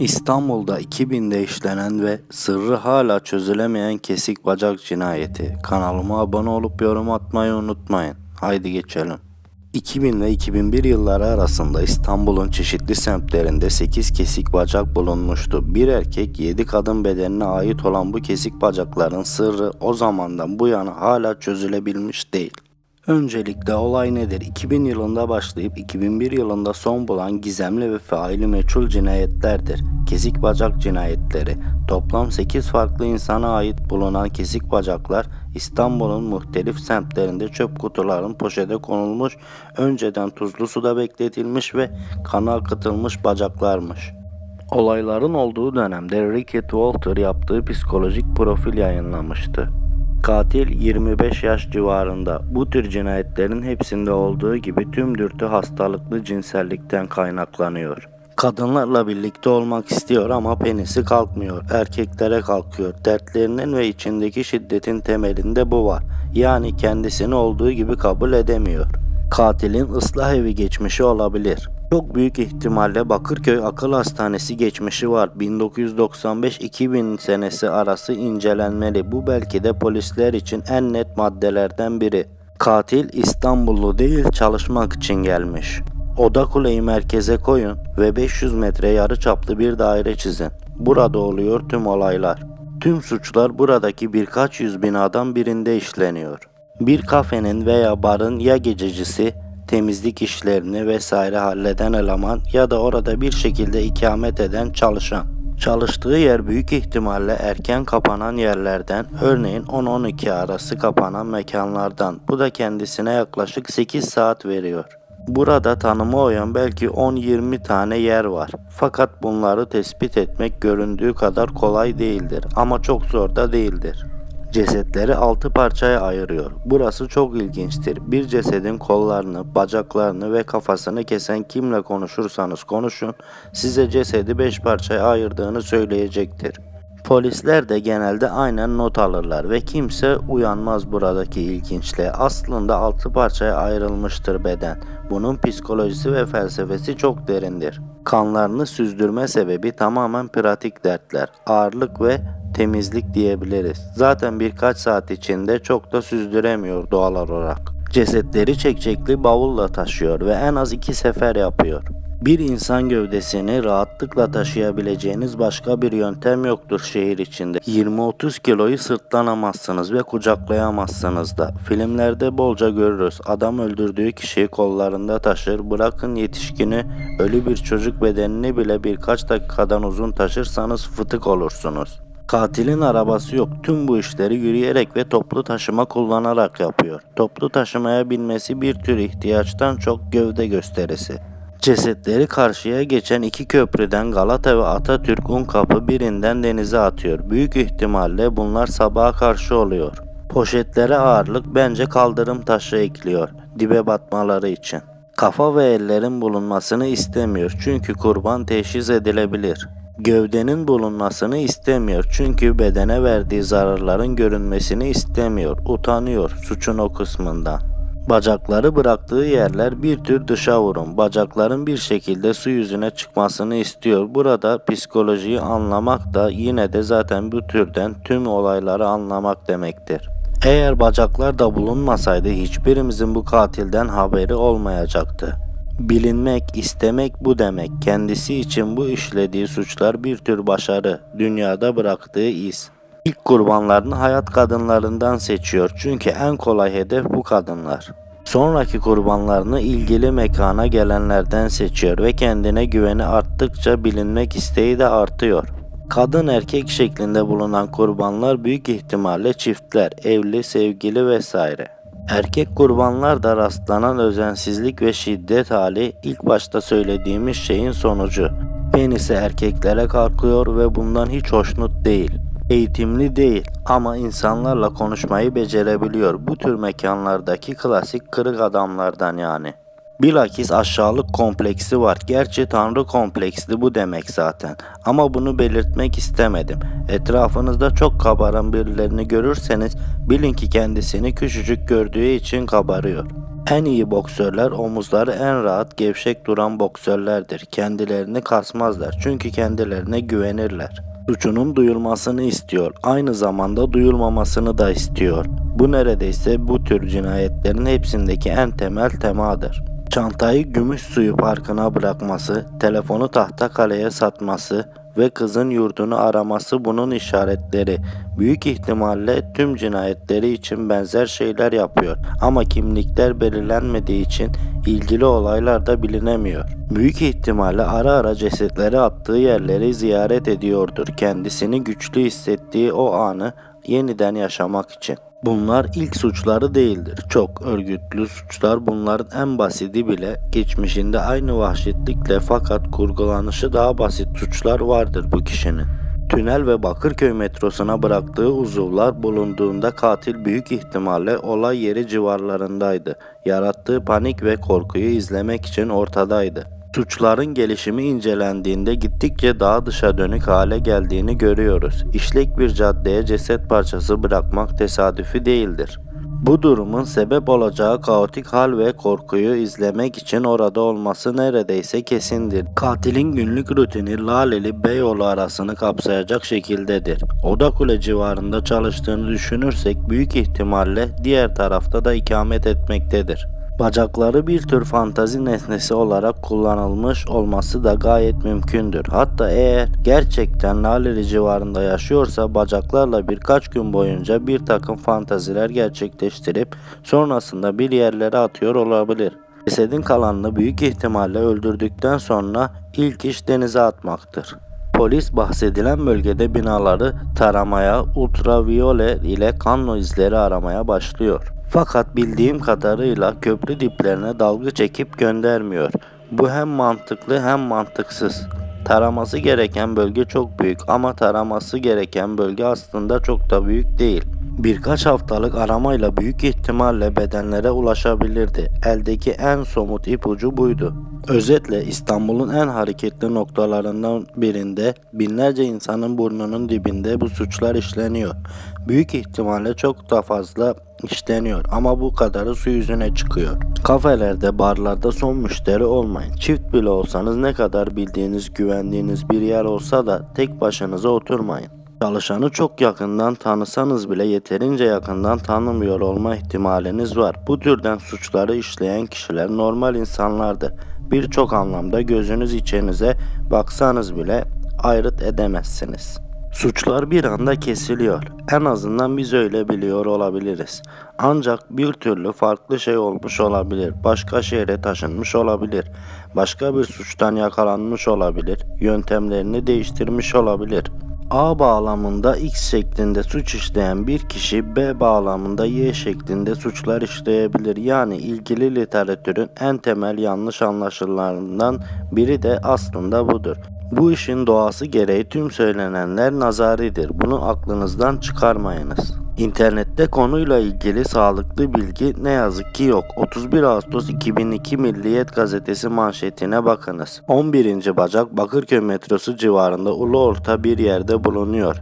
İstanbul'da 2000'de işlenen ve sırrı hala çözülemeyen kesik bacak cinayeti. Kanalıma abone olup yorum atmayı unutmayın. Haydi geçelim. 2000 ve 2001 yılları arasında İstanbul'un çeşitli semtlerinde 8 kesik bacak bulunmuştu. Bir erkek 7 kadın bedenine ait olan bu kesik bacakların sırrı o zamandan bu yana hala çözülebilmiş değil. Öncelikle olay nedir? 2000 yılında başlayıp 2001 yılında son bulan gizemli ve faili meçhul cinayetlerdir. Kesik bacak cinayetleri. Toplam 8 farklı insana ait bulunan kesik bacaklar İstanbul'un muhtelif semtlerinde çöp kutuların poşete konulmuş, önceden tuzlu suda bekletilmiş ve kana akıtılmış bacaklarmış. Olayların olduğu dönemde Ricky Walter yaptığı psikolojik profil yayınlamıştı. Katil 25 yaş civarında. Bu tür cinayetlerin hepsinde olduğu gibi tüm dürtü hastalıklı cinsellikten kaynaklanıyor. Kadınlarla birlikte olmak istiyor ama penisi kalkmıyor. Erkeklere kalkıyor. Dertlerinin ve içindeki şiddetin temelinde bu var. Yani kendisini olduğu gibi kabul edemiyor. Katilin ıslah evi geçmişi olabilir. Çok büyük ihtimalle Bakırköy Akıl Hastanesi geçmişi var. 1995-2000 senesi arası incelenmeli. Bu belki de polisler için en net maddelerden biri. Katil İstanbullu değil çalışmak için gelmiş. Oda kuleyi merkeze koyun ve 500 metre yarı çaplı bir daire çizin. Burada oluyor tüm olaylar. Tüm suçlar buradaki birkaç yüz binadan birinde işleniyor. Bir kafenin veya barın ya gececisi, temizlik işlerini vesaire halleden eleman ya da orada bir şekilde ikamet eden çalışan. Çalıştığı yer büyük ihtimalle erken kapanan yerlerden, örneğin 10-12 arası kapanan mekanlardan. Bu da kendisine yaklaşık 8 saat veriyor. Burada tanıma uyan belki 10-20 tane yer var. Fakat bunları tespit etmek göründüğü kadar kolay değildir ama çok zor da değildir. Cesetleri 6 parçaya ayırıyor. Burası çok ilginçtir. Bir cesedin kollarını, bacaklarını ve kafasını kesen kimle konuşursanız konuşun, size cesedi 5 parçaya ayırdığını söyleyecektir. Polisler de genelde aynen not alırlar ve kimse uyanmaz buradaki ilginçliğe. Aslında 6 parçaya ayrılmıştır beden. Bunun psikolojisi ve felsefesi çok derindir. Kanlarını süzdürme sebebi tamamen pratik dertler, ağırlık ve temizlik diyebiliriz. Zaten birkaç saat içinde çok da süzdüremiyor doğal olarak. Cesetleri çekçekli bavulla taşıyor ve en az iki sefer yapıyor. Bir insan gövdesini rahatlıkla taşıyabileceğiniz başka bir yöntem yoktur şehir içinde. 20-30 kiloyu sırtlanamazsınız ve kucaklayamazsınız da. Filmlerde bolca görürüz. Adam öldürdüğü kişiyi kollarında taşır. Bırakın yetişkini, ölü bir çocuk bedenini bile birkaç dakikadan uzun taşırsanız fıtık olursunuz. Katilin arabası yok. Tüm bu işleri yürüyerek ve toplu taşıma kullanarak yapıyor. Toplu taşımaya binmesi bir tür ihtiyaçtan çok gövde gösterisi. Cesetleri karşıya geçen iki köprüden Galata ve Atatürk un kapı birinden denize atıyor. Büyük ihtimalle bunlar sabaha karşı oluyor. Poşetlere ağırlık bence kaldırım taşı ekliyor. Dibe batmaları için. Kafa ve ellerin bulunmasını istemiyor çünkü kurban teşhis edilebilir. Gövdenin bulunmasını istemiyor çünkü bedene verdiği zararların görünmesini istemiyor, utanıyor suçun o kısmından. Bacakları bıraktığı yerler bir tür dışa vurum. Bacakların bir şekilde su yüzüne çıkmasını istiyor. Burada psikolojiyi anlamak da yine de zaten bu türden tüm olayları anlamak demektir. Eğer bacaklar da bulunmasaydı hiçbirimizin bu katilden haberi olmayacaktı. Bilinmek, istemek bu demek. Kendisi için bu işlediği suçlar bir tür başarı, dünyada bıraktığı iz. İlk kurbanlarını hayat kadınlarından seçiyor çünkü en kolay hedef bu kadınlar. Sonraki kurbanlarını ilgili mekana gelenlerden seçiyor ve kendine güveni arttıkça bilinmek isteği de artıyor. Kadın erkek şeklinde bulunan kurbanlar büyük ihtimalle çiftler, evli, sevgili vesaire. Erkek kurbanlar da rastlanan özensizlik ve şiddet hali ilk başta söylediğimiz şeyin sonucu. Penisi erkeklere kalkıyor ve bundan hiç hoşnut değil. Eğitimli değil ama insanlarla konuşmayı becerebiliyor. Bu tür mekanlardaki klasik kırık adamlardan yani. Bilakis aşağılık kompleksi var. Gerçi tanrı kompleksli bu demek zaten. Ama bunu belirtmek istemedim. Etrafınızda çok kabaran birilerini görürseniz bilin ki kendisini küçücük gördüğü için kabarıyor. En iyi boksörler omuzları en rahat gevşek duran boksörlerdir. Kendilerini kasmazlar çünkü kendilerine güvenirler. Suçunun duyulmasını istiyor. Aynı zamanda duyulmamasını da istiyor. Bu neredeyse bu tür cinayetlerin hepsindeki en temel temadır. Çantayı gümüş suyu parkına bırakması, telefonu tahta kaleye satması ve kızın yurdunu araması bunun işaretleri. Büyük ihtimalle tüm cinayetleri için benzer şeyler yapıyor ama kimlikler belirlenmediği için ilgili olaylar da bilinemiyor. Büyük ihtimalle ara ara cesetleri attığı yerleri ziyaret ediyordur. Kendisini güçlü hissettiği o anı yeniden yaşamak için. Bunlar ilk suçları değildir. Çok örgütlü suçlar bunların en basiti bile geçmişinde aynı vahşetlikle fakat kurgulanışı daha basit suçlar vardır bu kişinin. Tünel ve Bakırköy metrosuna bıraktığı uzuvlar bulunduğunda katil büyük ihtimalle olay yeri civarlarındaydı. Yarattığı panik ve korkuyu izlemek için ortadaydı. Suçların gelişimi incelendiğinde gittikçe daha dışa dönük hale geldiğini görüyoruz. İşlek bir caddeye ceset parçası bırakmak tesadüfi değildir. Bu durumun sebep olacağı kaotik hal ve korkuyu izlemek için orada olması neredeyse kesindir. Katilin günlük rutini Laleli Beyoğlu arasını kapsayacak şekildedir. Oda Kule civarında çalıştığını düşünürsek büyük ihtimalle diğer tarafta da ikamet etmektedir. Bacakları bir tür fantazi nesnesi olarak kullanılmış olması da gayet mümkündür. Hatta eğer gerçekten Laleli civarında yaşıyorsa bacaklarla birkaç gün boyunca bir takım fantaziler gerçekleştirip sonrasında bir yerlere atıyor olabilir. Cesedin kalanını büyük ihtimalle öldürdükten sonra ilk iş denize atmaktır. Polis bahsedilen bölgede binaları taramaya, ultraviyole ile kan izleri aramaya başlıyor. Fakat bildiğim kadarıyla köprü diplerine dalga çekip göndermiyor. Bu hem mantıklı hem mantıksız. Taraması gereken bölge çok büyük ama taraması gereken bölge aslında çok da büyük değil. Birkaç haftalık aramayla büyük ihtimalle bedenlere ulaşabilirdi. Eldeki en somut ipucu buydu. Özetle İstanbul'un en hareketli noktalarından birinde binlerce insanın burnunun dibinde bu suçlar işleniyor. Büyük ihtimalle çok da fazla işleniyor ama bu kadarı su yüzüne çıkıyor. Kafelerde, barlarda son müşteri olmayın. Çift bile olsanız ne kadar bildiğiniz, güvendiğiniz bir yer olsa da tek başınıza oturmayın. Çalışanı çok yakından tanısanız bile yeterince yakından tanımıyor olma ihtimaliniz var. Bu türden suçları işleyen kişiler normal insanlardır. Birçok anlamda gözünüz içinize baksanız bile ayrıt edemezsiniz. Suçlar bir anda kesiliyor. En azından biz öyle biliyor olabiliriz. Ancak bir türlü farklı şey olmuş olabilir. Başka şehre taşınmış olabilir. Başka bir suçtan yakalanmış olabilir. Yöntemlerini değiştirmiş olabilir. A bağlamında X şeklinde suç işleyen bir kişi B bağlamında Y şeklinde suçlar işleyebilir. Yani ilgili literatürün en temel yanlış anlaşıllarından biri de aslında budur. Bu işin doğası gereği tüm söylenenler nazaridir. Bunu aklınızdan çıkarmayınız. İnternette konuyla ilgili sağlıklı bilgi ne yazık ki yok. 31 Ağustos 2002 Milliyet gazetesi manşetine bakınız. 11. bacak Bakırköy metrosu civarında ulu orta bir yerde bulunuyor.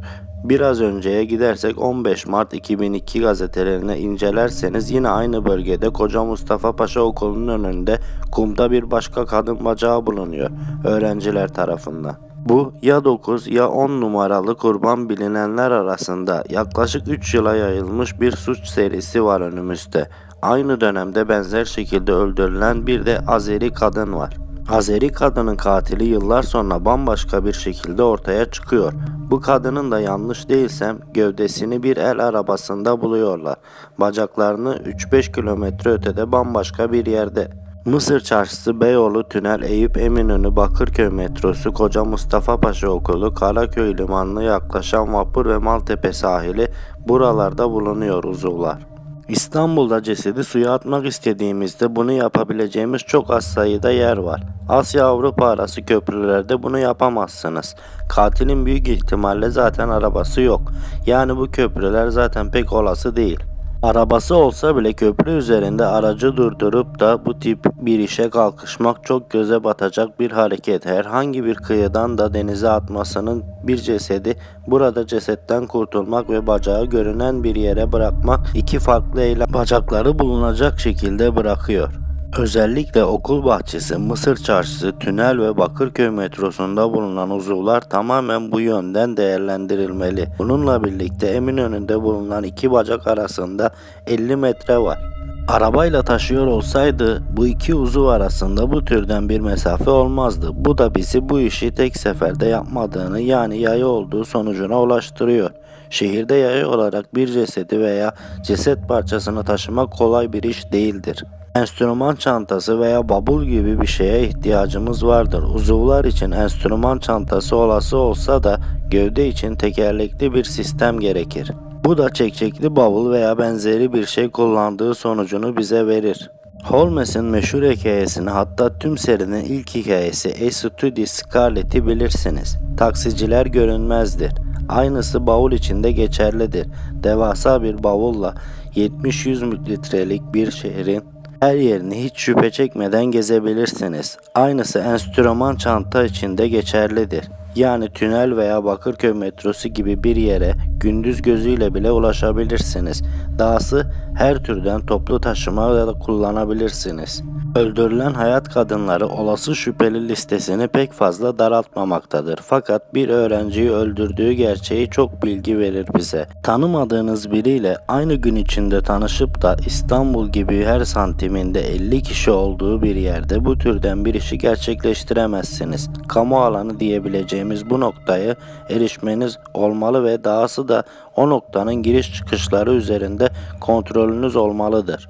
Biraz önceye gidersek 15 Mart 2002 gazetelerine incelerseniz yine aynı bölgede Koca Mustafa Paşa Okulu'nun önünde kumda bir başka kadın bacağı bulunuyor öğrenciler tarafından. Bu ya 9 ya 10 numaralı kurban bilinenler arasında yaklaşık 3 yıla yayılmış bir suç serisi var önümüzde. Aynı dönemde benzer şekilde öldürülen bir de Azeri kadın var. Azeri kadının katili yıllar sonra bambaşka bir şekilde ortaya çıkıyor. Bu kadının da yanlış değilsem gövdesini bir el arabasında buluyorlar. Bacaklarını 3-5 kilometre ötede bambaşka bir yerde. Mısır Çarşısı, Beyoğlu, Tünel, Eyüp Eminönü, Bakırköy metrosu, Koca Mustafa Paşa Okulu, Karaköy Limanı'na yaklaşan vapur ve Maltepe sahili buralarda bulunuyor uzuvlar. İstanbul'da cesedi suya atmak istediğimizde bunu yapabileceğimiz çok az sayıda yer var. Asya Avrupa arası köprülerde bunu yapamazsınız. Katilin büyük ihtimalle zaten arabası yok. Yani bu köprüler zaten pek olası değil. Arabası olsa bile köprü üzerinde aracı durdurup da bu tip bir işe kalkışmak çok göze batacak bir hareket. Herhangi bir kıyıdan da denize atmasının bir cesedi burada cesetten kurtulmak ve bacağı görünen bir yere bırakmak iki farklı eylem bacakları bulunacak şekilde bırakıyor. Özellikle okul bahçesi, Mısır çarşısı, tünel ve Bakırköy metrosunda bulunan uzuvlar tamamen bu yönden değerlendirilmeli. Bununla birlikte Eminönü'nde bulunan iki bacak arasında 50 metre var. Arabayla taşıyor olsaydı bu iki uzuv arasında bu türden bir mesafe olmazdı. Bu da bizi bu işi tek seferde yapmadığını yani yayı olduğu sonucuna ulaştırıyor. Şehirde yayı olarak bir cesedi veya ceset parçasını taşımak kolay bir iş değildir. Enstrüman çantası veya bavul gibi bir şeye ihtiyacımız vardır. Uzuvlar için enstrüman çantası olası olsa da gövde için tekerlekli bir sistem gerekir. Bu da çekçekli bavul veya benzeri bir şey kullandığı sonucunu bize verir. Holmes'in meşhur hikayesini hatta tüm serinin ilk hikayesi A Study Scarlet'i bilirsiniz. Taksiciler görünmezdir. Aynısı bavul içinde geçerlidir. Devasa bir bavulla 70-100 litrelik bir şehrin her yerini hiç şüphe çekmeden gezebilirsiniz. Aynısı enstrüman çanta içinde geçerlidir. Yani tünel veya Bakırköy metrosu gibi bir yere gündüz gözüyle bile ulaşabilirsiniz. Dahası her türden toplu taşıma da kullanabilirsiniz. Öldürülen hayat kadınları olası şüpheli listesini pek fazla daraltmamaktadır. Fakat bir öğrenciyi öldürdüğü gerçeği çok bilgi verir bize. Tanımadığınız biriyle aynı gün içinde tanışıp da İstanbul gibi her santiminde 50 kişi olduğu bir yerde bu türden bir işi gerçekleştiremezsiniz. Kamu alanı diyebileceğimiz bu noktayı erişmeniz olmalı ve dahası da o noktanın giriş çıkışları üzerinde kontrolünüz olmalıdır.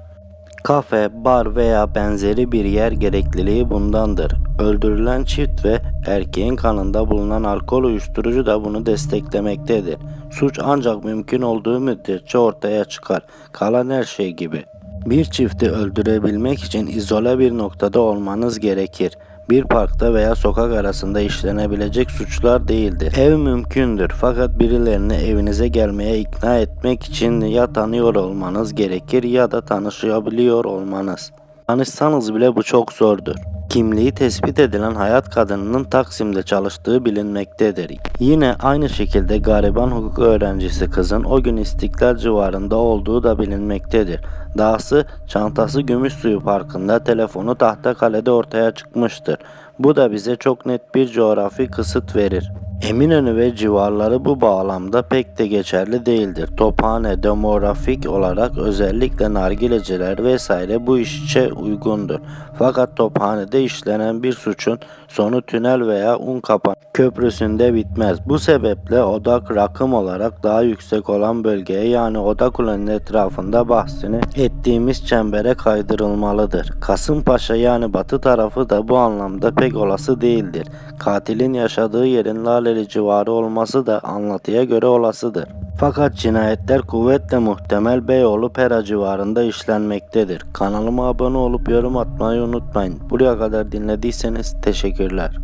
Kafe, bar veya benzeri bir yer gerekliliği bundandır. Öldürülen çift ve erkeğin kanında bulunan alkol uyuşturucu da bunu desteklemektedir. Suç ancak mümkün olduğu müddetçe ortaya çıkar. Kalan her şey gibi. Bir çifti öldürebilmek için izole bir noktada olmanız gerekir. Bir parkta veya sokak arasında işlenebilecek suçlar değildir. Ev mümkündür fakat birilerini evinize gelmeye ikna etmek için ya tanıyor olmanız gerekir ya da tanışabiliyor olmanız. Tanışsanız bile bu çok zordur. Kimliği tespit edilen hayat kadınının Taksim'de çalıştığı bilinmektedir. Yine aynı şekilde gariban hukuk öğrencisi kızın o gün İstiklal civarında olduğu da bilinmektedir. Dahası çantası Gümüşsuyu Parkı'nda telefonu Tahtakale'de ortaya çıkmıştır. Bu da bize çok net bir coğrafi kısıt verir. Eminönü ve civarları bu bağlamda pek de geçerli değildir. Tophane demografik olarak özellikle nargileciler vesaire bu işe uygundur. Fakat Tophane'de işlenen bir suçun sonu tünel veya un kapan köprüsünde bitmez. Bu sebeple odak rakım olarak daha yüksek olan bölgeye yani Odakule'nin etrafında bahsini ettiğimiz çembere kaydırılmalıdır. Kasımpaşa yani batı tarafı da bu anlamda pek olası değildir. Katilin yaşadığı yerin Laleli civarı olması da anlatıya göre olasıdır. Fakat cinayetler kuvvetle muhtemel Beyoğlu Pera civarında işlenmektedir. Kanalıma abone olup yorum atmayı unutmayın. Buraya kadar dinlediyseniz teşekkürler.